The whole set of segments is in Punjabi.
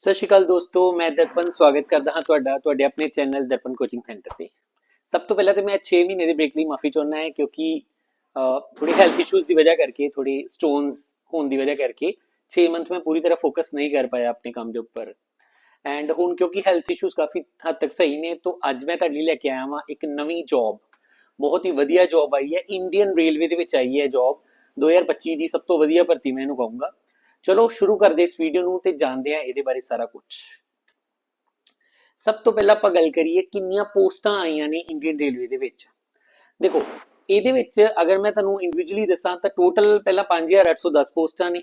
ਸਤਿ ਸ਼੍ਰੀ ਅਕਾਲ ਦੋਸਤੋ, ਮੈਂ ਦਰਪਨ ਸਵਾਗਤ ਕਰਦਾ ਹਾਂ ਤੁਹਾਡਾ, ਤੁਹਾਡੇ ਆਪਣੇ ਚੈਨਲ ਦਰਪਨ ਕੋਚਿੰਗ ਸੈਂਟਰ ਤੇ। ਸਭ ਤੋਂ ਪਹਿਲਾਂ ਤੇ ਮੈਂ 6 ਮਹੀਨੇ ਦੇ ਬ੍ਰੇਕ ਲਈ ਮਾਫੀ ਚਾਹੁੰਦਾ ਹਾਂ ਕਿਉਂਕਿ ਥੋੜੀ ਹੈਲਥ ਇਸ਼ੂਜ਼ ਦੀ ਵਜ੍ਹਾ ਕਰਕੇ ਥੋੜੀ ਸਟੋਨਸ ਹੋਣ ਦੀ ਵਜ੍ਹਾ ਕਰਕੇ 6 ਮੰਥ ਮੈਂ ਪੂਰੀ ਤਰ੍ਹਾਂ ਫੋਕਸ ਨਹੀਂ ਕਰ ਪਾਇਆ ਆਪਣੇ ਕੰਮ ਦੇ ਉੱਪਰ। ਐਂਡ ਹੁਣ ਕਿਉਂਕਿ ਹੈਲਥ ਇਸ਼ੂਜ਼ ਕਾਫੀ ਹੱਦ ਤੱਕ ਸਹੀ ਨੇ, ਤਾਂ ਅੱਜ ਮੈਂ ਤੁਹਾਡੇ ਲਈ ਲੈ ਕੇ ਆਇਆ ਹਾਂ ਇੱਕ ਨਵੀਂ ਜੌਬ ਬਹੁਤ ਹੀ ਵਧੀਆ ਜੌਬ ਆਈ ਹੈ ਇੰਡੀਅਨ ਰੇਲਵੇ ਦੇ ਵਿੱਚ ਆਈ ਹੈ ਜੌਬ 2025 ਦੀ ਸਭ ਤੋਂ ਵਧੀਆ ਭਰਤੀ ਮੈਂ ਇਹਨੂੰ ਕਹੂੰਗਾ। ਚਲੋ ਸ਼ੁਰੂ ਕਰਦੇ ਇਸ ਵੀਡੀਓ ਨੂੰ ਤੇ ਜਾਣਦੇ ਹਾਂ ਇਹਦੇ ਬਾਰੇ ਸਾਰਾ ਕੁਝ ਸਭ ਤੋਂ ਪਹਿਲਾਂ ਆਪਾਂ ਗੱਲ ਕਰੀਏ ਕਿੰਨੀਆਂ ਪੋਸਟਾਂ ਆਈਆਂ ਨੇ ਇੰਡੀਅਨ ਰੇਲਵੇ ਦੇ ਵਿੱਚ। ਦੇਖੋ, ਇਹਦੇ ਵਿੱਚ ਅਗਰ ਮੈਂ ਤੁਹਾਨੂੰ ਇੰਡੀਵਿਜੂਅਲੀ ਦੱਸਾਂ ਤਾਂ ਟੋਟਲ ਪਹਿਲਾਂ 5810 ਪੋਸਟਾਂ ਨੇ।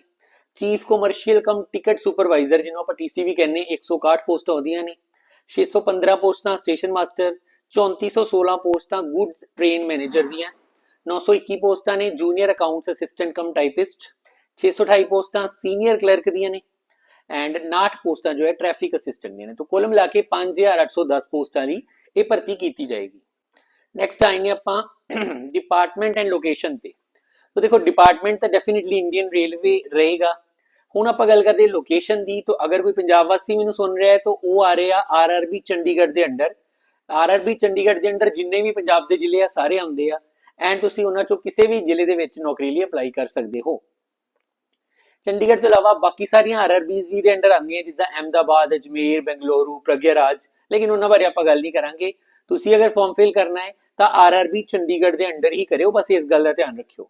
Chief commercial cum ticket supervisor ਜਿਹਨੂੰ ਆਪਾਂ ਟੀਸੀਵੀ ਕਹਿੰਦੇ 161 ਪੋਸਟਾਂ ਉਹਦੀਆਂ ਨੇ। 615 ਪੋਸਟਾਂ ਸਟੇਸ਼ਨ ਮਾਸਟਰ 3416 ਪੋਸਟਾਂ ਗੁੱਡਸ ਟ੍ਰੇਨ ਮੈਨੇਜਰ ਦੀਆਂ। 921 ਪੋਸਟਾਂ ਨੇ junior accounts assistant cum typist 628 ਪੋਸਟਾਂ ਸੀਨੀਅਰ ਕਲਰਕ ਦੀਆਂ ਨੇ ਐਂਡ 69 ਪੋਸਟਾਂ ਜੋ ਹੈ ਟ੍ਰੈਫਿਕ ਅਸਿਸਟੈਂਟ ਦੀਆਂ ਨੇ। ਤਾਂ ਕੁੱਲ ਮਿਲਾ ਕੇ 5810 ਪੋਸਟਾਂ ਦੀ ਇਹ ਭਰਤੀ ਕੀਤੀ ਜਾਏਗੀ। ਨੈਕਸਟ ਆਏਗੇ ਆਪਾਂ ਡਿਪਾਰਟਮੈਂਟ ਐਂਡ ਲੋਕੇਸ਼ਨ ਤੇ। ਤਾਂ ਦੇਖੋ ਡਿਪਾਰਟਮੈਂਟ ਤਾਂ ਡੈਫੀਨਿਟਲੀ ਇੰਡੀਅਨ ਰੇਲਵੇ ਰਹੇਗਾ। ਹੁਣ ਆਪਾਂ ਗੱਲ ਕਰਦੇ ਲੋਕੇਸ਼ਨ ਦੀ, ਤਾਂ ਅਗਰ ਕੋਈ ਪੰਜਾਬ ਵਾਸੀ ਮੈਨੂੰ ਸੁਣ ਰਿਹਾ ਹੈ, ਤਾਂ ਉਹ ਆ ਰਿਹਾ ਆਰਆਰਬੀ ਚੰਡੀਗੜ੍ਹ ਦੇ ਅੰਡਰ। ਆਰਆਰਬੀ ਚੰਡੀਗੜ੍ਹ ਦੇ ਅੰਡਰ ਜਿੰਨੇ ਵੀ ਪੰਜਾਬ ਦੇ ਜ਼ਿਲ੍ਹੇ ਆ, ਸਾਰੇ ਆਉਂਦੇ ਆ। ਐਂਡ ਤੁਸੀਂ ਉਹਨਾਂ ਚੋਂ ਕਿਸੇ ਵੀ ਜ਼ਿਲ੍ਹੇ ਦੇ ਵਿੱਚ ਨੌਕਰੀ ਲਈ ਅਪਲਾਈ ਕਰ ਸਕਦੇ ਹੋ। ਚੰਡੀਗੜ੍ਹ ਤੋਂ ਇਲਾਵਾ ਬਾਕੀ ਸਾਰੀਆਂ ਆਰਆਰਬੀਜ਼ ਵੀ ਦੇ ਅੰਡਰ ਆਉਂਦੀਆਂ ਜਿੱਦਾਂ ਅਹਿਮਦਾਬਾਦ, ਅਜਮੇਰ, ਬੈਂਗਲੁਰੂ, ਪ੍ਰਗਿਆਰਾਜ। ਲੇਕਿਨ ਉਹਨਾਂ ਬਾਰੇ ਆਪਾਂ ਗੱਲ ਨਹੀਂ ਕਰਾਂਗੇ। ਤੁਸੀਂ ਅਗਰ ਫਾਰਮ ਫਿਲ ਕਰਨਾ ਹੈ, ਤਾਂ ਆਰਆਰਬੀ ਚੰਡੀਗੜ੍ਹ ਦੇ ਅੰਡਰ ਹੀ ਕਰਿਓ, ਬਸ ਇਸ ਗੱਲ ਦਾ ਧਿਆਨ ਰੱਖਿਓ।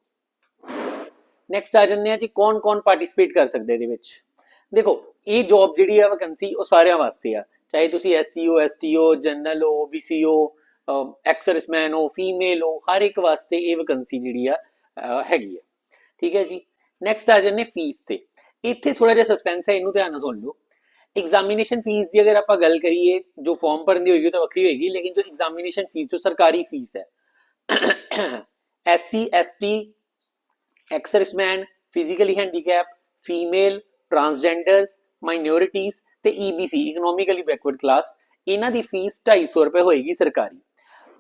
ਨੈਕਸਟ ਆ ਜੰਨੇ ਆ ਜੀ ਕੌਣ ਕੌਣ ਪਾਰਟਿਸਿਪੇਟ ਕਰ ਸਕਦੇ ਇਹਦੇ ਵਿੱਚ? ਦੇਖੋ, ਇਹ ਜੌਬ ਜਿਹੜੀ ਆ ਵੈਕੈਂਸੀ ਉਹ ਸਾਰਿਆਂ ਵਾਸਤੇ ਆ। ਚਾਹੇ ਤੁਸੀਂ ਐਸਸੀਓ ਐਸਟੀਓ ਜਨਰਲ ਹੋ ਓਬੀਸੀਓ ਐਕਸਰਸਮੈਨ ਹੋ ਫੀਮੇਲ ਹੋ, ਹਰ ਇੱਕ ਵਾਸਤੇ ਇਹ ਵੈਕੈਂਸੀ ਜਿਹੜੀ ਆ ਹੈਗੀ ਆ। ਠੀਕ ਹੈ ਜੀ? ਨੈਕਸਟ ਆ ਜੰਨੇ ਫੀਸ ਤੇ। ਇੱਥੇ ਥੋੜਾ ਜਿਹਾ ਸਸਪੈਂਸ ਹੈ ਇਹਨੂੰ ਧਿਆਨ ਨਾਲ ਸੁਣ ਲਓ। ਐਗਜ਼ਾਮੀਨੇਸ਼ਨ ਫੀਸ ਦੀ ਅਗਰ ਆਪਾਂ ਗੱਲ ਕਰੀਏ, ਜੋ ਫਾਰਮ ਭਰਨ ਦੀ ਹੋਏਗੀ ਤਾਂ ਵੱਖਰੀ ਹੋਏਗੀ, ਲੇਕਿਨ ਜੋ ਐਗਜ਼ਾਮੀਨੇਸ਼ਨ ਫੀਸ ਜੋ ਸਰਕਾਰੀ ਫੀਸ ਹੈ। SC ST ex-servicemen physically handicapped female transgenders minorities ਤੇ ਈਬੀਸੀ ਇਕਨੋਮਿਕਲੀ ਬੈਕਵਰਡ ਕਲਾਸ ਇਹਨਾਂ ਦੀ ਫੀਸ 250 ਰੁਪਏ ਹੋਏਗੀ ਸਰਕਾਰੀ।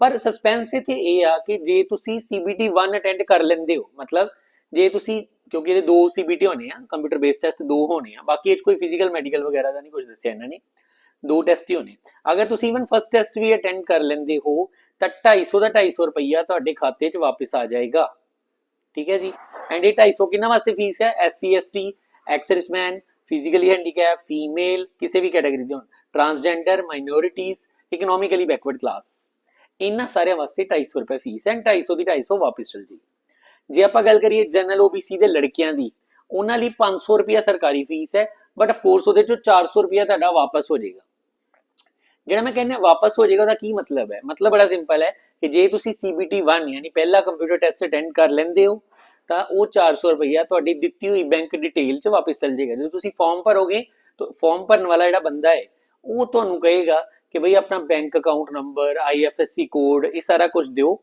ਪਰ ਸਸਪੈਂਸ ਇੱਥੇ ਇਹ ਆ ਕਿ ਜੇ ਤੁਸੀਂ CBT 1 ਅਟੈਂਡ ਕਰ ਲੈਂਦੇ ਹੋ, ਮਤਲਬ ਜੇ ਤੁਸੀਂ ਕਿਉਂਕਿ ਇਹਦੇ ਦੋ CBT ਹੋਣੇ ਆ ਕੰਪਿਊਟਰ ਬੇਸਡ ਟੈਸਟ ਦੋ ਹੋਣੇ ਆ, ਬਾਕੀ ਇਹ 'ਚ ਕੋਈ ਫਿਜ਼ੀਕਲ ਮੈਡੀਕਲ ਵਗੈਰਾ ਦਾ ਨਹੀਂ ਕੁਝ ਦੱਸਿਆ ਇਹਨਾਂ ਨੇ। ਦੋ ਟੈਸਟ ਹੀ ਹੋਣੇ। ਅਗਰ ਤੁਸੀਂ ਇਵਨ ਫਸਟ ਟੈਸਟ ਵੀ ਅਟੈਂਡ ਕਰ ਲੈਂਦੇ ਹੋ, ਤਾਂ 250 ਦਾ 250 ਰੁਪਈਆ ਤੁਹਾਡੇ ਖਾਤੇ 'ਚ ਵਾਪਸ ਆ ਜਾਏਗਾ। ਠੀਕ ਹੈ ਜੀ? ਐਂਡ ਇਹ 250 ਕਿੰਨਾ ਵਾਸਤੇ ਫੀਸ ਹੈ? SC ST ex-serviceman physically handicap female ਕਿਸੇ ਵੀ ਕੈਟਾਗਰੀ ਦੇ ਹੋਣ। Transgender minorities economically backward class ਇਹਨਾਂ ਸਾਰਿਆਂ ਵਾਸਤੇ 250 ਰੁਪਏ ਫੀਸ ਹੈ। 250 ਦੀ 250 ਵਾਪਸ ਚਲ ਜੀ ਜੇ ਆਪਾਂ ਗੱਲ ਕਰੀਏ ਜਨਰਲ ਓਬੀਸੀ ਦੇ ਲੜਕਿਆਂ ਦੀ, ਉਹਨਾਂ ਲਈ 500 ਰੁਪਿਆ ਸਰਕਾਰੀ ਫੀਸ ਹੈ ਬਟ ਆਫ ਕੋਰਸ ਉਹਦੇ ਚੋਂ 400 ਰੁਪਿਆ ਤੁਹਾਡਾ ਵਾਪਸ ਹੋ ਜਾਏਗਾ। ਜਿਹੜਾ ਮੈਂ ਕਹਿੰਦਾ ਵਾਪਸ ਹੋ ਜਾਏਗਾ, ਉਹਦਾ ਕੀ ਮਤਲਬ ਹੈ? ਮਤਲਬ ਬੜਾ ਸਿੰਪਲ ਹੈ ਕਿ ਜੇ ਤੁਸੀਂ CBT 1 ਯਾਨੀ ਪਹਿਲਾ ਕੰਪਿਊਟਰ ਟੈਸਟ ਅਟੈਂਡ ਕਰ ਲੈਂਦੇ ਹੋ, ਤਾਂ ਉਹ 400 ਰੁਪਈਆ ਤੁਹਾਡੀ ਦਿੱਤੀ ਹੋਈ ਬੈਂਕ ਡਿਟੇਲ 'ਚ ਵਾਪਸ ਚਲ ਜਾਏਗਾ। ਜਦੋਂ ਤੁਸੀਂ ਫਾਰਮ ਭਰੋਗੇ, ਤਾਂ ਫਾਰਮ ਭਰਨ ਵਾਲਾ ਜਿਹੜਾ ਬੰਦਾ ਹੈ, ਉਹ ਤੁਹਾਨੂੰ ਕਹੇਗਾ ਕਿ ਭਈ ਆਪਣਾ bank account number IFSC code ਇਹ ਸਾਰਾ ਕੁਝ ਦਿਓ।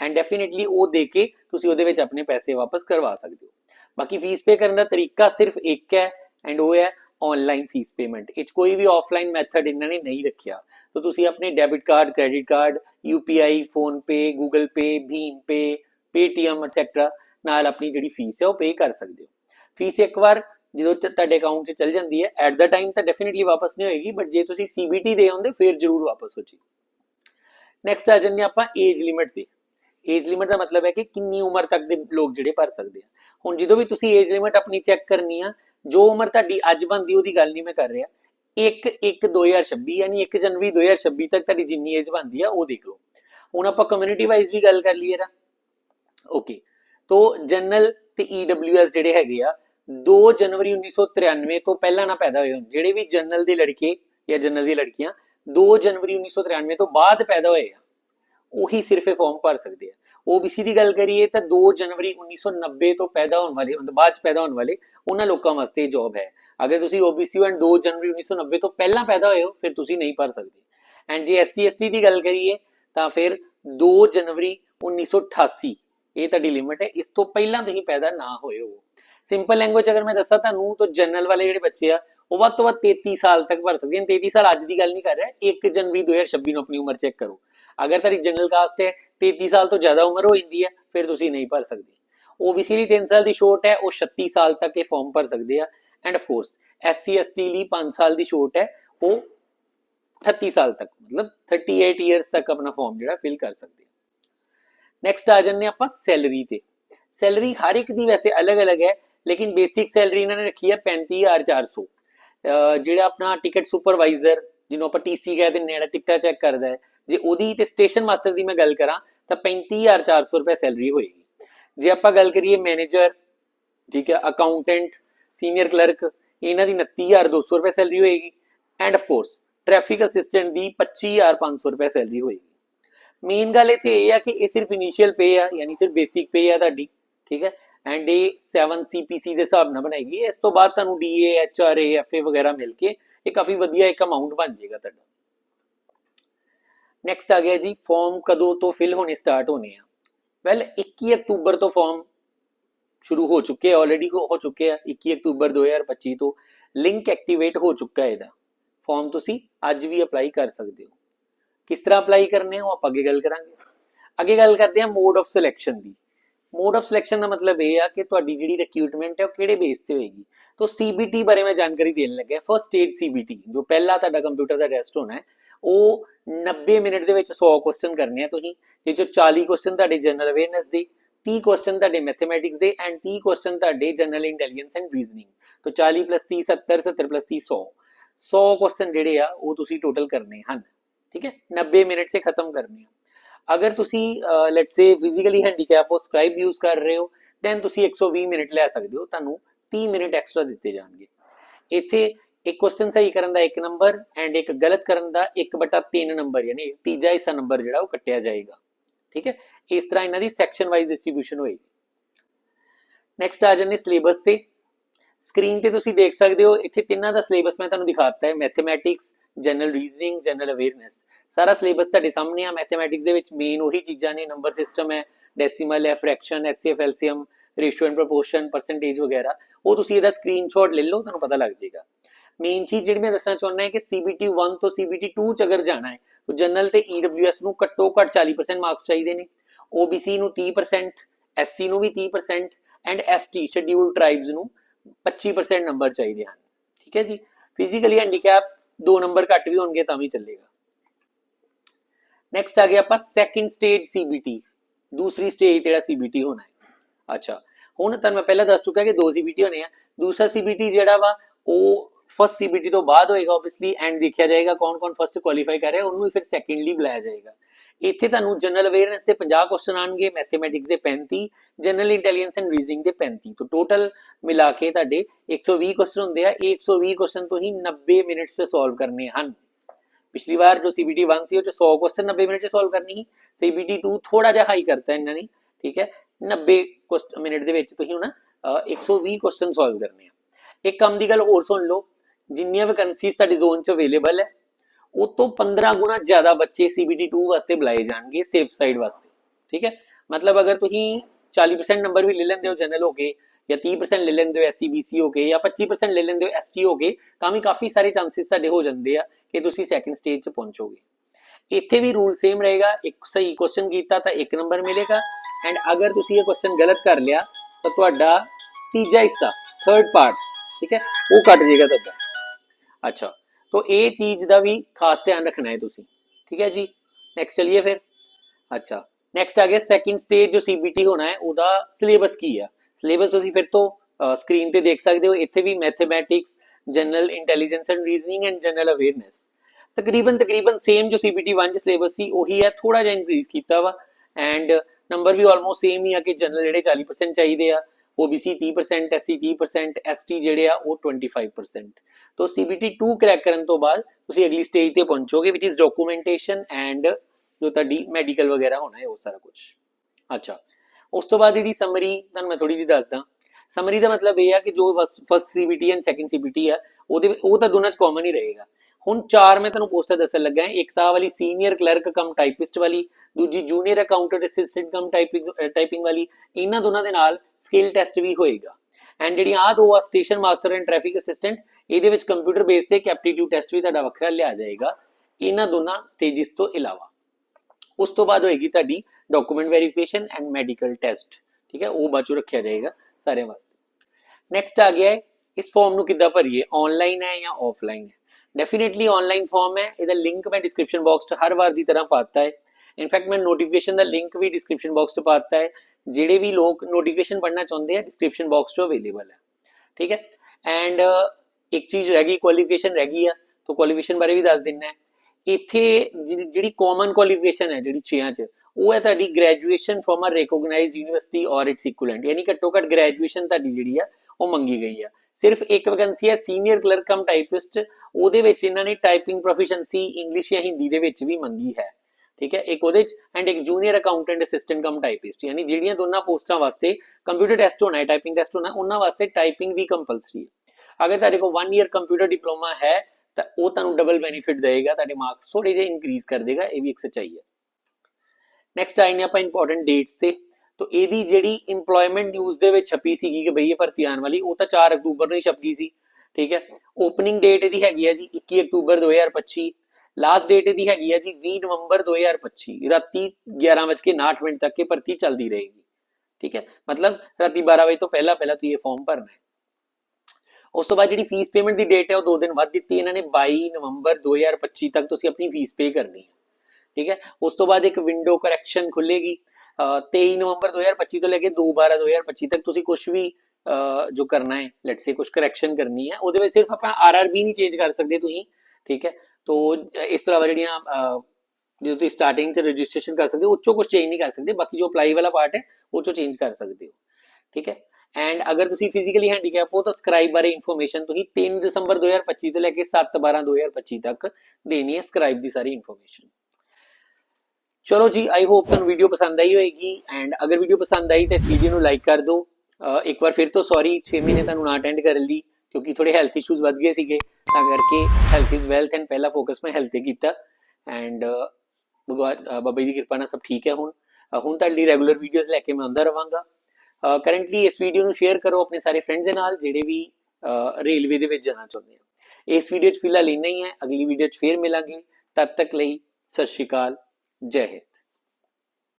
ਐਂਡ ਡੈਫੀਨਿਟਲੀ ਉਹ ਦੇ ਕੇ ਤੁਸੀਂ ਉਹਦੇ ਵਿੱਚ ਆਪਣੇ ਪੈਸੇ ਵਾਪਸ ਕਰਵਾ ਸਕਦੇ ਹੋ। ਬਾਕੀ ਫੀਸ ਪੇ ਕਰਨ ਦਾ ਤਰੀਕਾ ਸਿਰਫ ਇੱਕ ਹੈ ਐਂਡ ਉਹ ਹੈ ਆਨਲਾਈਨ ਫੀਸ ਪੇਮੈਂਟ ਇਹ 'ਚ ਕੋਈ ਵੀ ਆਫਲਾਈਨ ਮੈਥਡ ਇਹਨਾਂ ਨੇ ਨਹੀਂ ਰੱਖਿਆ। ਤਾਂ ਤੁਸੀਂ ਆਪਣੇ debit card credit card UPI PhonePe Google Pay Bhim pay Paytm etcetera ਨਾਲ ਆਪਣੀ ਜਿਹੜੀ ਫੀਸ ਹੈ ਉਹ ਪੇ ਕਰ ਸਕਦੇ ਹੋ। ਫੀਸ ਇੱਕ ਵਾਰ ਜਦੋਂ ਤੁਹਾਡੇ ਅਕਾਊਂਟ 'ਚ ਚਲ ਜਾਂਦੀ ਹੈ ਐਟ ਦਾ ਟਾਈਮ ਤਾਂ ਡੈਫੀਨਿਟਲੀ ਵਾਪਸ ਨਹੀਂ ਹੋਏਗੀ ਬਟ ਜੇ ਤੁਸੀਂ CBT ਦੇ ਆਉਂਦੇ, ਫਿਰ ਜ਼ਰੂਰ ਵਾਪਸ ਹੋ ਜੀ ਨੈਕਸਟ ਆ ਜੰਨੇ ਆਪਾਂ ਏਜ ਲਿਮਿਟ ਤੇ। ਏਜ ਲਿਮਿਟ ਦਾ ਮਤਲਬ ਹੈ ਕਿ ਕਿੰਨੀ ਉਮਰ ਤੱਕ ਦੇ ਲੋਕ ਜਿਹੜੇ ਭਰ ਸਕਦੇ ਆ। ਹੁਣ ਜਦੋਂ ਵੀ ਤੁਸੀਂ ਏਜ ਲਿਮਿਟ ਆਪਣੀ ਚੈੱਕ ਕਰਨੀ ਆ, ਜੋ ਉਮਰ ਤੁਹਾਡੀ ਅੱਜ ਬੰਦੀ ਉਹਦੀ ਗੱਲ ਨਹੀਂ ਮੈਂ ਕਰ ਰਿਹਾ। 1 1 2026 ਯਾਨੀ 1 ਜਨਵਰੀ 2026 ਤੱਕ ਤੁਹਾਡੀ ਜਿੰਨੀ ਏਜ ਬੰਦੀ ਆ, ਉਹ ਦੇਖ ਲਓ। ਹੁਣ ਆਪਾਂ ਕਮਿਊਨਿਟੀ ਵਾਈਜ਼ ਵੀ ਗੱਲ ਕਰ ਲਈਏ ਨਾ ਓਕੇ ਤੋਂ ਜਨਰਲ ਤੇ ਈਡਬਲਯੂਐਸ ਜਿਹੜੇ ਹੈਗੇ ਆ 2 ਜਨਵਰੀ 1993 ਤੋਂ ਪਹਿਲਾਂ ਨਾ ਪੈਦਾ ਹੋਏ ਹੋਣ। ਜਿਹੜੇ ਵੀ ਜਨਰਲ ਦੇ ਲੜਕੇ ਜਾਂ ਜਨਰਲ ਦੀ ਲੜਕੀਆਂ 2 ਜਨਵਰੀ 1993 ਤੋਂ ਬਾਅਦ ਪੈਦਾ ਹੋਏ ਆ। ਉਹੀ ਸਿਰਫ ਇਹ ਫਾਰਮ ਭਰ ਸਕਦੇ ਆ। OBC ਦੀ ਗੱਲ ਕਰੀਏ ਤਾਂ 2 ਜਨਵਰੀ 1990 ਤੋਂ ਪੈਦਾ ਹੋਣ ਵਾਲੇ, ਮਤਲਬ ਬਾਅਦ ਚ ਪੈਦਾ ਹੋਣ ਵਾਲੇ ਉਹਨਾਂ ਲੋਕਾਂ ਵਾਸਤੇ ਇਹ ਜੌਬ ਹੈ। ਅਗਰ ਤੁਸੀਂ OBC ਐਂਡ 2 ਜਨਵਰੀ 1990 ਤੋਂ ਪਹਿਲਾਂ ਪੈਦਾ ਹੋਏ ਹੋ, ਫਿਰ ਤੁਸੀਂ ਨਹੀਂ ਭਰ ਸਕਦੇ। ਐਂਡ ਜੇ SC, ST ਦੀ ਗੱਲ ਕਰੀਏ ਤਾਂ ਫਿਰ 2 ਜਨਵਰੀ 1988 ਇਹ ਤੁਹਾਡੀ ਲਿਮਿਟ ਹੈ। ਇਸ ਤੋਂ ਪਹਿਲਾਂ ਤੁਸੀਂ ਪੈਦਾ ਨਾ ਹੋਏ ਹੋ। ਸਿੰਪਲ ਲੈਂਗੁਏਜ ਅਗਰ ਮੈਂ ਦੱਸਾਂ ਤੁਹਾਨੂੰ, ਤਾਂ ਜਨਰਲ ਵਾਲੇ ਜਿਹੜੇ ਬੱਚੇ ਆ, ਉਹ ਵੱਧ ਤੋਂ ਵੱਧ 33 ਸਾਲ ਤੱਕ ਭਰ ਸਕਦੇ ਹਨ 33 ਸਾਲ ਅੱਜ ਦੀ ਗੱਲ ਨਹੀਂ ਕਰ ਰਿਹਾ 1 ਜਨਵਰੀ 2026 ਨੂੰ ਆਪਣੀ ਉਮਰ ਚੈੱਕ ਕਰੋ। ਅਗਰ ਤੁਹਾਡੀ ਜਨਰਲ ਕਾਸਟ ਹੈ 33 ਸਾਲ ਤੋਂ ਜ਼ਿਆਦਾ ਉਮਰ ਹੋ ਜਾਂਦੀ ਹੈ, ਫਿਰ ਤੁਸੀਂ ਨਹੀਂ ਭਰ ਸਕਦੇ। OBC ਲਈ 3 ਸਾਲ ਦੀ ਛੋਟ ਹੈ, ਉਹ 36 ਸਾਲ ਤੱਕ ਇਹ ਫਾਰਮ ਭਰ ਸਕਦੇ ਆ। And of course SC ST ਲਈ 5 ਸਾਲ ਦੀ ਛੋਟ ਹੈ, ਉਹ 38 ਸਾਲ ਤੱਕ, ਮਤਲਬ 38 ਇਅਰਸ ਤੱਕ ਆਪਣਾ ਫਾਰਮ ਜਿਹੜਾ ਫਿਲ ਕਰ ਸਕਦੇ ਨੈਕਸਟ ਆ ਜੰਨੇ ਆਪਾਂ ਸੈਲਰੀ ਤੇ। ਸੈਲਰੀ ਹਰ ਇੱਕ ਦੀ ਵੈਸੇ ਅਲੱਗ-ਅਲੱਗ ਹੈ, ਲੇਕਿਨ ਬੇਸਿਕ ਸੈਲਰੀ ਇਹਨਾਂ ਨੇ ਰੱਖੀ ਹੈ 35400 ਅਹ ਜਿਹੜਾ ਆਪਣਾ ਟਿਕਟ ਸੁਪਰਵਾਈਜ਼ਰ ਜਿਹਨੂੰ ਆਪਾਂ ਟੀਸੀ ਕਹਿ ਦਿੰਦੇ ਜਿਹੜਾ ਟਿਕਟਾਂ ਚੈੱਕ ਕਰਦਾ ਹੈ। ਜੇ ਉਹਦੀ ਤੇ ਸਟੇਸ਼ਨ ਮਾਸਟਰ ਦੀ ਮੈਂ ਗੱਲ ਕਰਾਂ, ਤਾਂ 35400 ਰੁਪਏ ਸੈਲਰੀ ਹੋਏਗੀ। ਜੇ ਆਪਾਂ ਗੱਲ ਕਰੀਏ ਮੈਨੇਜਰ ਠੀਕ ਹੈ ਅਕਾਊਂਟੈਂਟ ਸੀਨੀਅਰ ਕਲਰਕ ਇਹਨਾਂ ਦੀ 29200 ਰੁਪਏ ਸੈਲਰੀ ਹੋਏਗੀ। And of course traffic assistant ਦੀ 25500 ਰੁਪਏ ਸੈਲਰੀ ਹੋਏਗੀ। ਮੇਨ ਗੱਲ ਇੱਥੇ ਇਹ ਆ ਕਿ ਇਹ ਸਿਰਫ ਇਨੀਸ਼ੀਅਲ ਪੇ ਆ, ਯਾਨੀ ਸਿਰਫ ਬੇਸਿਕ ਪੇ ਆ ਤੁਹਾਡੀ, ਠੀਕ ਹੈ। ਐਂਡ ਇਹ 7 ਸੀਪੀਸੀ ਦੇ ਹਿਸਾਬ ਨਾਲ ਬਣਾਏਗੀ ਇਸ ਤੋਂ ਬਾਅਦ ਤੁਹਾਨੂੰ ਡੀਏ ਐਚਆਰਏ ਐਫਏ ਵਗੈਰਾ ਮਿਲ ਕੇ ਇਹ ਕਾਫੀ ਵਧੀਆ ਇੱਕ ਅਮਾਉਂਟ ਬਣ ਜਾਏਗਾ ਤੁਹਾਡਾ। ਨੈਕਸਟ ਆ ਗਿਆ ਜੀ ਫਾਰਮ ਕਦੋਂ ਤੋਂ ਫਿਲ ਹੋਣੇ ਸਟਾਰਟ ਹੋਣੇ ਆ। ਵੈਲ 21 ਅਕਤੂਬਰ ਤੋਂ ਫਾਰਮ ਸ਼ੁਰੂ ਹੋ ਚੁੱਕੇ ਆ ਆਲਰੇਡੀ ਹੋ ਚੁੱਕੇ ਆ। 21 ਅਕਤੂਬਰ 2025 ਤੋਂ ਲਿੰਕ ਐਕਟੀਵੇਟ ਹੋ ਚੁੱਕਾ ਹੈ ਇਹਦਾ। ਫਾਰਮ ਤੁਸੀਂ ਅੱਜ ਵੀ ਅਪਲਾਈ ਕਰ ਸਕਦੇ ਹੋ। ਕਿਸ ਤਰ੍ਹਾਂ ਅਪਲਾਈ ਕਰਨੇ ਹੋ ਆਪਾਂ ਅੱਗੇ ਗੱਲ ਕਰਾਂਗੇ। ਅੱਗੇ ਗੱਲ ਕਰਦੇ ਹਾਂ ਮੋਡ ਆਫ ਸਿਲੈਕਸ਼ਨ ਦੀ। ਮੋਡ ਆਫ ਸਿਲੈਕਸ਼ਨ ਦਾ ਮਤਲਬ ਇਹ ਆ ਕਿ ਤੁਹਾਡੀ ਜਿਹੜੀ ਰਿਕਰੂਟਮੈਂਟ ਹੈ ਉਹ ਕਿਹੜੇ ਬੇਸ ਤੇ ਹੋਏਗੀ ਤਾਂ ਸੀਬੀਟੀ ਬਾਰੇ ਮੈਂ ਜਾਣਕਾਰੀ ਦੇਣ ਲੱਗਾ ਫਸਟ ਸਟੇਜ ਸੀਬੀਟੀ ਜੋ ਪਹਿਲਾ ਤੁਹਾਡਾ ਕੰਪਿਊਟਰ ਦਾ ਟੈਸਟ ਹੋਣਾ ਹੈ ਉਹ 90 ਮਿੰਟ ਦੇ ਵਿੱਚ 100 ਕੁਐਸਚਨ ਕਰਨੇ ਆ ਤੁਸੀਂ ਇਹ ਜੋ 40 ਕੁਐਸਚਨ ਤੁਹਾਡੇ ਜਨਰਲ ਅਵੇਅਰਨੈਸ ਦੇ 30 ਕੁਐਸਚਨ ਤੁਹਾਡੇ ਮੈਥਮੈਟਿਕਸ ਦੇ ਐਂਡ 30 ਕੁਐਸਚਨ ਤੁਹਾਡੇ ਜਨਰਲ ਇੰਟੈਲੀਜੈਂਸ ਐਂਡ ਰੀਜ਼ਨਿੰਗ ਤਾਂ 40 30 70 70 30 100 100 ਕੁਐਸਚਨ ਜਿਹੜੇ ਆ ਉਹ ਤੁਸੀਂ ਟੋਟਲ ਕਰਨੇ ਹਨ ਠੀਕ ਹੈ 90 ਮਿੰਟ 'ਚ ਖਤਮ ਕਰਨੇ ਆ ਅਗਰ ਤੁਸੀਂ ਲੈਟਸ ਸੇ ਫਿਜ਼ੀਕਲੀ ਹੈਂਡੀਕੈਪ ਹੋ ਸਕ੍ਰਾਈਬ ਯੂਜ਼ ਕਰ ਰਹੇ ਹੋ ਦੈਨ ਤੁਸੀਂ 120 ਮਿੰਟ ਲੈ ਸਕਦੇ ਹੋ, ਤੁਹਾਨੂੰ 30 ਮਿੰਟ ਐਕਸਟਰਾ ਦਿੱਤੇ ਜਾਣਗੇ। ਇੱਥੇ ਇੱਕ ਕੁਐਸਚਨ ਸਹੀ ਕਰਨ ਦਾ ਇੱਕ ਨੰਬਰ ਐਂਡ ਇੱਕ ਗਲਤ ਕਰਨ ਦਾ 1/3 ਨੰਬਰ ਯਾਨੀ ਤੀਜਾ ਹਿੱਸਾ ਨੰਬਰ ਜਿਹੜਾ ਉਹ ਕੱਟਿਆ ਜਾਏਗਾ। ਠੀਕ ਹੈ? ਇਸ ਤਰ੍ਹਾਂ ਇਹਨਾਂ ਦੀ ਸੈਕਸ਼ਨ ਵਾਈਜ਼ ਡਿਸਟ੍ਰੀਬਿਊਸ਼ਨ ਹੋਏਗੀ। ਨੈਕਸਟ ਆ ਜਾਂਦੇ ਸਿਲੇਬਸ ਤੇ। ਸਕਰੀਨ ਤੇ ਤੁਸੀਂ ਦੇਖ ਸਕਦੇ ਹੋ, ਇੱਥੇ ਤਿੰਨਾਂ ਦਾ ਸਿਲੇਬਸ ਮੈਂ ਤੁਹਾਨੂੰ ਦਿਖਾਤਾ ਹੈ mathematics general reasoning general awareness ਸਾਰਾ ਸਿਲੇਬਸ ਤੁਹਾਡੇ ਸਾਹਮਣੇ ਆ ਮੈਥਮੈਟਿਕਸ ਦੇ ਵਿੱਚ ਮੇਨ ਉਹੀ ਚੀਜ਼ਾਂ ਨੇ ਨੰਬਰ ਸਿਸਟਮ ਹੈ ਡੈਸੀਮਲ ਹੈ fraction HCF LCM ratio and proportion percentage ਵਗੈਰਾ। ਉਹ ਤੁਸੀਂ ਇਹਦਾ ਸਕਰੀਨਸ਼ਾਟ ਲੈ ਲਓ, ਤੁਹਾਨੂੰ ਪਤਾ ਲੱਗ ਜਾਏਗਾ। ਮੇਨ ਚੀਜ਼ ਜਿਹੜੀ ਮੈਂ ਦੱਸਣਾ ਚਾਹੁੰਦਾ ਹਾਂ ਕਿ CBT 1 ਤੋਂ CBT 2 ਚ ਅਗਰ ਜਾਣਾ ਹੈ, ਤਾਂ ਜਨਰਲ ਤੇ EWS ਨੂੰ ਘੱਟੋ ਘੱਟ 40% ਮਾਰਕਸ ਚਾਹੀਦੇ ਨੇ। OBC ਨੂੰ 30% SC ਨੂੰ ਵੀ 30% ਐਂਡ ST ਸ਼ੈਡਿਊਲਡ ਟ੍ਰਾਈਬਸ ਨੂੰ 25% ਨੰਬਰ ਚਾਹੀਦੇ ਹਨ ਠੀਕ ਹੈ ਜੀ ਫਿਜ਼ੀਕਲੀ ਹੈਂਡੀਕੈਪ ਦੋ ਨੰਬਰ ਘੱਟ ਵੀ ਹੋਣਗੇ ਤਾਂ ਵੀ ਚੱਲੇਗਾ ਨੈਕਸਟ ਆ ਗਿਆ ਆਪਾਂ ਸੈਕਿੰਡ ਸਟੇਜ CBT ਦੂਸਰੀ ਸਟੇਜ ਜਿਹੜਾ CBT ਹੋਣਾ ਹੈ ਅੱਛਾ ਹੁਣ ਤੁਹਾਨੂੰ ਮੈਂ ਪਹਿਲਾਂ ਦੱਸ ਚੁੱਕਾ ਕਿ ਦੋ CBT ਹੋਣੇ ਆ ਦੂਸਰਾ CBT ਜਿਹੜਾ ਵਾ ਉਹ ਫਸਟ CBT ਤੋਂ ਬਾਅਦ ਹੋਏਗਾ ਆਬਵੀਅਸਲੀ ਐਂਡ ਦੇਖਿਆ ਜਾਏਗਾ ਕੌਣ ਕੌਣ ਫਸਟ ਕੁਆਲੀਫਾਈ ਕਰ ਰਿਹਾ ਉਹਨੂੰ ਹੀ ਫਿਰ ਸੈਕੰਡਲੀ ਬੁਲਾਇਆ ਜਾਏਗਾ ਇੱਥੇ ਤੁਹਾਨੂੰ ਜਨਰਲ ਅਵੇਅਰਨੈਸ ਦੇ 50 ਕੁਐਸਚਨ ਆਣਗੇ ਮੈਥਮੈਟਿਕਸ ਦੇ 35 ਜਨਰਲ ਇੰਟੈਲੀਜੈਂਸ ਐਂਡ ਰੀਜ਼ਨਿੰਗ ਦੇ 35 ਤੋਂ ਟੋਟਲ ਮਿਲਾ ਕੇ ਤੁਹਾਡੇ 120 ਕੁਐਸਚਨ ਹੁੰਦੇ ਆ। ਇਹ 120 ਕੁਐਸਚਨ ਤੋਂ ਹੀ 90 ਮਿੰਟਸ 'ਚ ਸੋਲਵ ਕਰਨੇ ਹਨ। ਪਿਛਲੀ ਵਾਰ ਜੋ CBT 1 ਸੀ ਉਹ 'ਚ 100 ਕੁਐਸਚਨ 90 ਮਿੰਟ 'ਚ ਸੋਲਵ ਕਰਨੀ ਸੀ। CBT 2 ਥੋੜਾ ਜਿਹਾ ਹਾਈ ਕਰਤਾ ਇਹਨਾਂ ਨੇ ਠੀਕ ਹੈ? 90 ਮਿੰਟ ਦੇ ਵਿੱਚ ਤੁਸੀਂ ਹੁਣ ਅਹ, 120 ਕੁਐਸਚਨ ਸੋਲਵ ਕਰਨੇ ਆ। ਇੱਕ ਕੰਮ ਦੀ ਗੱਲ ਹੋਰ ਸੁਣ ਲਓ। ਜਿੰਨੀਆਂ ਵੈਕੈਂਸੀਜ਼ ਤੁਹਾਡੀ ਜ਼ੋਨ 'ਚ ਅਵੇਲੇਬਲ ਹੈ ਉਹ ਤੋਂ 15 ਗੁਣਾ ਜ਼ਿਆਦਾ ਬੱਚੇ CBT 2 ਵਾਸਤੇ ਬੁਲਾਏ ਜਾਣਗੇ ਸੇਫ ਸਾਈਡ ਵਾਸਤੇ ਠੀਕ ਹੈ ਮਤਲਬ ਅਗਰ ਤੁਸੀਂ 40% ਨੰਬਰ ਵੀ ਲੈ ਲੈਂਦੇ ਹੋ ਜਨਰਲ ਹੋ ਕੇ ਜਾਂ 30% ਲੈ ਲੈਂਦੇ ਹੋ SCBC ਹੋ ਕੇ ਜਾਂ 25% ਲੈ ਲੈਂਦੇ ਹੋ ST ਹੋ ਕੇ ਤਾਂ ਵੀ ਕਾਫੀ ਸਾਰੇ ਚਾਂਸਸ ਤੁਹਾਡੇ ਹੋ ਜਾਂਦੇ ਆ ਕਿ ਤੁਸੀਂ ਸੈਕੰਡ ਸਟੇਜ 'ਚ ਪਹੁੰਚੋਗੇ ਇੱਥੇ ਵੀ ਰੂਲ ਸੇਮ ਰਹੇਗਾ ਇੱਕ ਸਹੀ ਕੁਐਸਚਨ ਕੀਤਾ ਤਾਂ ਇੱਕ ਨੰਬਰ ਮਿਲੇਗਾ ਐਂਡ ਅਗਰ ਤੁਸੀਂ ਇਹ ਕੁਐਸਚਨ ਗਲਤ ਕਰ ਲਿਆ ਤਾਂ ਤੁਹਾਡਾ ਤੀਜਾ ਹਿੱਸਾ ਥਰਡ ਪਾਰਟ ਠੀਕ ਹੈ ਉਹ ਕੱਟ ਜਾਏਗਾ ਤੁਹਾਡਾ ਅੱਛਾ तो ਇਹ ਚੀਜ਼ ਦਾ ਵੀ ਖਾਸ ਧਿਆਨ ਰੱਖਣਾ ਹੈ ਤੁਸੀਂ। ਠੀਕ ਹੈ ਜੀ? ਨੈਕਸਟ ਚਲਿਏ ਫਿਰ। ਅੱਛਾ। ਨੈਕਸਟ ਆ ਗਿਆ ਸੈਕਿੰਡ ਸਟੇਜ ਜੋ ਸੀਬੀਟੀ ਹੋਣਾ ਹੈ, ਉਹਦਾ ਸਿਲੇਬਸ ਕੀ ਆ? ਸਿਲੇਬਸ ਤੁਸੀਂ ਫਿਰ ਤੋਂ ਸਕਰੀਨ ਤੇ ਦੇਖ ਸਕਦੇ ਹੋ। ਇੱਥੇ ਵੀ mathematics general intelligence and reasoning and general awareness ਤਕਰੀਬਨ ਤਕਰੀਬਨ ਸੇਮ ਜੋ ਸੀਬੀਟੀ 1 ਚ ਸਿਲੇਬਸ ਸੀ, ਉਹੀ ਹੈ। ਥੋੜਾ ਜਿਹਾ ਇਨਕਰੀਜ਼ ਕੀਤਾ ਵਾ। ਐਂਡ ਨੰਬਰ ਵੀ ਆਲਮੋਸਟ ਸੇਮ ਹੀ ਆ ਕਿ ਜਨਰਲ ਜਿਹੜੇ 40% ਚਾਹੀਦੇ ਆ। OBC 30% SC 30% ST ਜਿਹੜੇ ਆ ਉਹ 25% ਤੋ CBT 2 ਕਰੈਕ ਕਰਨ ਤੋਂ ਬਾਅਦ ਤੁਸੀਂ ਅਗਲੀ ਸਟੇਜ ਤੇ ਪਹੁੰਚੋਗੇ ਵਿਚ ਇਜ਼ ਡਾਕੂਮੈਂਟੇਸ਼ਨ ਐਂਡ ਜੋ ਤੁਹਾਡੀ ਮੈਡੀਕਲ ਵਗੈਰਾ ਹੋਣਾ ਹੈ, ਉਹ ਸਾਰਾ ਕੁਝ ਅੱਛਾ। ਉਸ ਤੋਂ ਬਾਅਦ ਇਹਦੀ ਸਮਰੀ ਤੁਹਾਨੂੰ ਮੈਂ ਥੋੜੀ ਜਿਹੀ ਦੱਸਦਾ। ਸਮਰੀ ਦਾ ਮਤਲਬ ਇਹ ਆ ਕਿ ਜੋ first CBT and second CBT ਆ, ਉਹਦੇ ਉਹ ਤਾਂ ਦੋਨਾਂ ਚ ਕਾਮਨ ਹੀ ਰਹੇਗਾ। ਹੁਣ ਚਾਰ ਮੈਂ ਤੁਹਾਨੂੰ ਪੋਸਟਾਂ ਦੱਸਣ ਲੱਗਾ ਹਾਂ। ਇੱਕ ਤਾਂ ਵਾਲੀ ਸੀਨੀਅਰ ਕਲਰਕ ਕਮ ਟਾਈਪਿਸਟ ਵਾਲੀ, ਦੂਜੀ junior accountant assistant cum typing typing ਵਾਲੀ, ਇਹਨਾਂ ਦੋਨਾਂ ਦੇ ਨਾਲ ਸਕਿੱਲ ਟੈਸਟ ਵੀ ਹੋਏਗਾ। ਐਂਡ ਜਿਹੜੀ ਆਹ ਦੋ ਆ station master and traffic assistant ਇਹਦੇ ਵਿੱਚ ਕੰਪਿਊਟਰ ਬੇਸ ਤੇ ਕੈਪਟੀਟਿਊਡ ਟੈਸਟ ਵੀ ਤੁਹਾਡਾ ਵੱਖਰਾ ਲਿਆ ਜਾਏਗਾ। ਇਹਨਾਂ ਦੋਨਾਂ ਸਟੇजेस ਤੋਂ ਇਲਾਵਾ। ਉਸ ਤੋਂ ਬਾਅਦ ਹੋਏਗੀ ਤੁਹਾਡੀ document verification and medical test ਠੀਕ ਹੈ? ਉਹ ਬਾਅਦ ਚੋਂ ਰੱਖਿਆ ਜਾਏਗਾ ਸਾਰਿਆਂ ਵਾਸਤੇ। ਨੈਕਸਟ ਆ ਗਿਆ ਹੈ, ਇਸ ਫਾਰਮ ਨੂੰ ਕਿੱਦਾਂ ਭਰੀਏ? ਆਨਲਾਈਨ ਹੈ ਜਾਂ ਆਫਲਾਈਨ ਹੈ? ਡੈਫੀਨਿਟਲੀ ਆਨਲਾਈਨ ਫਾਰਮ ਹੈ ਇਹਦਾ ਲਿੰਕ ਮੈਂ ਡਿਸਕ੍ਰਿਪਸ਼ਨ ਬਾਕਸ 'ਚ ਹਰ ਵਾਰ ਦੀ ਤਰ੍ਹਾਂ ਪਾਤਾ ਹੈ ਇਨਫੈਕਟ ਮੈਂ ਨੋਟੀਫਿਕੇਸ਼ਨ ਦਾ ਲਿੰਕ ਵੀ ਡਿਸਕ੍ਰਿਪਸ਼ਨ ਬਾਕਸ 'ਚ ਪਾਤਾ ਹੈ ਜਿਹੜੇ ਵੀ ਲੋਕ ਨੋਟੀਫਿਕੇਸ਼ਨ ਪੜ੍ਹਨਾ ਚਾਹੁੰਦੇ ਆ ਡਿਸਕ੍ਰਿਪਸ਼ਨ ਬਾਕਸ 'ਚ ਅਵੇਲੇਬਲ ਹੈ ਠੀਕ ਹੈ ਐਂਡ ਇੱਕ ਚੀਜ਼ ਰਹਿ ਗਈ ਕੁਆਲੀਫਿਕੇਸ਼ਨ ਰਹਿ ਗਈ ਆ ਤਾਂ ਕੁਆਲੀਫਿਕੇਸ਼ਨ ਬਾਰੇ ਵੀ ਦੱਸ ਦਿੰਨਾ ਹੈ ਇੱਥੇ ਜਿਹੜੀ ਜਿਹੜੀ ਕਾਮਨ ਕੁਆਲੀਫਿਕੇਸ਼ਨ ਹੈ ਜਿਹੜੀ ਛੇਆਂ 'ਚ ਉਹ ਹੈ ਤੁਹਾਡੀ graduation from a recognised university or its equivalent ਯਾਨੀ ਘੱਟੋ ਘੱਟ ਗ੍ਰੈਜੂਏਸ਼ਨ ਤੁਹਾਡੀ ਜਿਹੜੀ ਆ ਉਹ ਮੰਗੀ ਗਈ ਆ ਸਿਰਫ ਇੱਕ ਵੈਕੈਂਸੀ ਹੈ ਸੀਨੀਅਰ ਕਲਰਕ ਕਮ ਟਾਈਪਿਸਟ ਉਹਦੇ ਵਿੱਚ ਇਹਨਾਂ ਨੇ ਟਾਈਪਿੰਗ ਪ੍ਰੋਫੀਸ਼ੀਐਂਸੀ ਇੰਗਲਿਸ਼ ਜਾਂ ਹਿੰਦੀ ਦੇ ਵਿੱਚ ਵੀ ਮੰਗੀ ਹੈ ਠੀਕ ਹੈ ਇੱਕ ਉਹਦੇ ਚ ਐਂਡ ਇੱਕ junior accountant assistant cum typist ਯਾਨੀ ਜਿਹੜੀਆਂ ਦੋਨਾਂ ਪੋਸਟਾਂ ਵਾਸਤੇ ਕੰਪਿਊਟਰ ਟੈਸਟ ਹੋਣਾ ਹੈ ਟਾਈਪਿੰਗ ਟੈਸਟ ਹੋਣਾ ਉਹਨਾਂ ਵਾਸਤੇ ਟਾਈਪਿੰਗ ਵੀ ਕੰਪਲਸਰੀ ਹੈ ਅਗਰ ਤੁਹਾਡੇ ਕੋਲ 1 ਇਅਰ ਕੰਪਿਊਟਰ ਡਿਪਲੋਮਾ ਹੈ ਤਾਂ ਉਹ ਤੁਹਾਨੂੰ ਡਬਲ ਬੈਨੀਫਿਟ ਦੇਵੇਗਾ ਤੁਹਾਡੇ ਮਾਰਕਸ ਥੋੜੇ ਜਿਹਾ ਇਨਕਰੀਜ਼ ਕਰ ਦੇਗਾ ਇਹ ਵੀ ਇੱਕ ਸੱਚਾਈ ਹੈ ਨੈਕਸਟ ਆਈਨੇ ਆਪਾਂ ਇੰਪੋਰਟੈਂਟ ਡੇਟਸ ਤੇ, ਤੋ ਇਹਦੀ ਜਿਹੜੀ EMPLOYMENT ਨਿਊਜ਼ ਦੇ ਵਿੱਚ ਛਪੀ ਸੀਗੀ ਕਿ ਬਈ ਇਹ ਭਰਤੀ ਆਉਣ ਵਾਲੀ, ਉਹ ਤਾਂ 4 ਅਕਤੂਬਰ ਨੂੰ ਹੀ ਛਪ ਗਈ ਸੀ, ਠੀਕ ਹੈ? ਓਪਨਿੰਗ ਡੇਟ ਇਹਦੀ ਹੈਗੀ ਹੈ ਜੀ 21 ਅਕਤੂਬਰ 2025 ਲਾਸਟ ਡੇਟ ਇਹਦੀ ਹੈਗੀ ਹੈ ਜੀ 20 ਨਵੰਬਰ 2025 ਰਾਤੀ 11:59 ਮਿੰਟ ਤੱਕ ਇਹ ਭਰਤੀ ਚੱਲਦੀ ਰਹੇਗੀ, ਠੀਕ ਹੈ? ਮਤਲਬ ਰਾਤੀ 12 ਵਜੇ ਤੋਂ ਪਹਿਲਾਂ ਪਹਿਲਾਂ ਤੁਸੀਂ ਇਹ ਫਾਰਮ ਭਰਨਾ ਹੈ। ਉਸ ਤੋਂ ਬਾਅਦ ਜਿਹੜੀ ਫੀਸ ਪੇਮੈਂਟ ਦੀ ਡੇਟ ਹੈ ਉਹ 2 ਦਿਨ ਵੱਧ ਦਿੱਤੀ ਇਹਨਾਂ ਨੇ 22 ਨਵੰਬਰ 2025 ਤੱਕ ਤੁਸੀਂ ਆਪਣੀ ਫੀਸ ਪੇ ਕਰਨੀ ਹੈ। ਠੀਕ ਹੈ ਉਸ ਤੋਂ ਬਾਅਦ ਇੱਕ ਵਿੰਡੋ ਕਰੈਕਸ਼ਨ ਖੁੱਲੇਗੀ ਅਹ 23 ਨਵੰਬਰ 2025 ਤੋਂ ਲੈ ਕੇ 2 12 2025 ਤੱਕ ਤੁਸੀਂ ਕੁਝ ਵੀ ਅਹ ਜੋ ਕਰਨਾ ਹੈ ਲੈਟਸ ਸੇ ਕੁਝ ਕਰੈਕਸ਼ਨ ਕਰਨੀ ਹੈ ਉਹਦੇ ਵਿੱਚ ਸਿਰਫ ਆਪਾਂ ਆਰਆਰਬੀ ਨਹੀਂ ਚੇਂਜ ਕਰ ਸਕਦੇ ਤੁਸੀਂ ਠੀਕ ਹੈ ਤੋਂ ਇਸ ਤੋਂ ਇਲਾਵਾ ਜਿਹੜੀਆਂ ਅਹ, ਜਦੋਂ ਤੁਸੀਂ ਸਟਾਰਟਿੰਗ ਚ ਰਜਿਸਟ੍ਰੇਸ਼ਨ ਕਰ ਸਕਦੇ ਹੋ ਉਹ 'ਚੋਂ ਕੁਝ ਚੇਂਜ ਨਹੀਂ ਕਰ ਸਕਦੇ ਬਾਕੀ ਜੋ ਅਪਲਾਈ ਵਾਲਾ ਪਾਰਟ ਹੈ ਉਹ 'ਚੋਂ ਚੇਂਜ ਕਰ ਸਕਦੇ ਹੋ ਠੀਕ ਹੈ ਐਂਡ ਅਗਰ ਤੁਸੀਂ ਫਿਜ਼ੀਕਲੀ ਹੈਂਡੀਕੈਪ ਹੋ ਤਾਂ ਸਕ੍ਰਾਈਬ ਬਾਰੇ ਇਨਫੋਰਮੇਸ਼ਨ ਤੁਸੀਂ 3 ਦਸੰਬਰ 2025 ਤੋਂ ਲੈ ਕੇ 7 12 2025 ਤੱਕ ਦੇਣੀ ਹੈ ਸਕ੍ਰਾਈਬ ਦੀ ਸਾਰੀ ਇਨਫੋਰਮੇਸ਼ਨ ਚਲੋ ਜੀ ਆਈ ਹੋਪ ਤੁਹਾਨੂੰ ਵੀਡੀਓ ਪਸੰਦ ਆਈ ਹੋਏਗੀ ਐਂਡ ਅਗਰ ਵੀਡੀਓ ਪਸੰਦ ਆਈ ਤਾਂ ਇਸ ਵੀਡੀਓ ਨੂੰ ਲਾਈਕ ਕਰ ਦਿਓ। ਇੱਕ ਵਾਰ ਫਿਰ ਤੋਂ ਸੌਰੀ 6 ਮਹੀਨੇ ਤੁਹਾਨੂੰ ਨਾ ਅਟੈਂਡ ਕਰਨ ਲਈ ਕਿਉਂਕਿ ਥੋੜੇ ਹੈਲਥ ਇਸ਼ੂਜ਼ ਵੱਧ ਗਏ ਸੀਗੇ। ਤਾਂ ਕਰਕੇ ਹੈਲਥ ਇਜ਼ ਵੈਲਥ ਐਂਡ ਪਹਿਲਾ ਫੋਕਸ ਮੈਂ ਹੈਲਥ ਤੇ ਕੀਤਾ। ਐਂਡ ਭਗਵਾਨ ਬਾਬਾ ਜੀ ਦੀ ਕਿਰਪਾ ਨਾਲ ਸਭ ਠੀਕ ਹੈ ਹੁਣ। ਹੁਣ ਤੁਹਾਡੇ ਲਈ ਰੈਗੂਲਰ ਵੀਡੀਓਜ਼ ਲੈ ਕੇ ਮੈਂ ਆਉਂਦਾ ਰਵਾਂਗਾ। ਕਰੰਟਲੀ ਇਸ ਵੀਡੀਓ ਨੂੰ ਸ਼ੇਅਰ ਕਰੋ ਆਪਣੇ ਸਾਰੇ ਫਰੈਂਡਸ ਦੇ ਨਾਲ ਜਿਹੜੇ ਵੀ ਰੇਲਵੇ ਦੇ ਵਿੱਚ ਜਾਣਾ ਚਾਹੁੰਦੇ ਆ। ਇਸ ਵੀਡੀਓ 'ਚ ਫਿਲਹਾਲ ਇੰਨਾ ਹੀ ਹੈ। ਅਗਲੀ ਵੀਡੀਓ 'ਚ ਫੇਰ ਮਿਲਾਂਗੇ। ਤਦ ਤੱਕ ਲਈ ਸਤਿ ਸ਼੍ਰੀ ਅਕਾਲ। ਜੈ ਹਿੰਦ।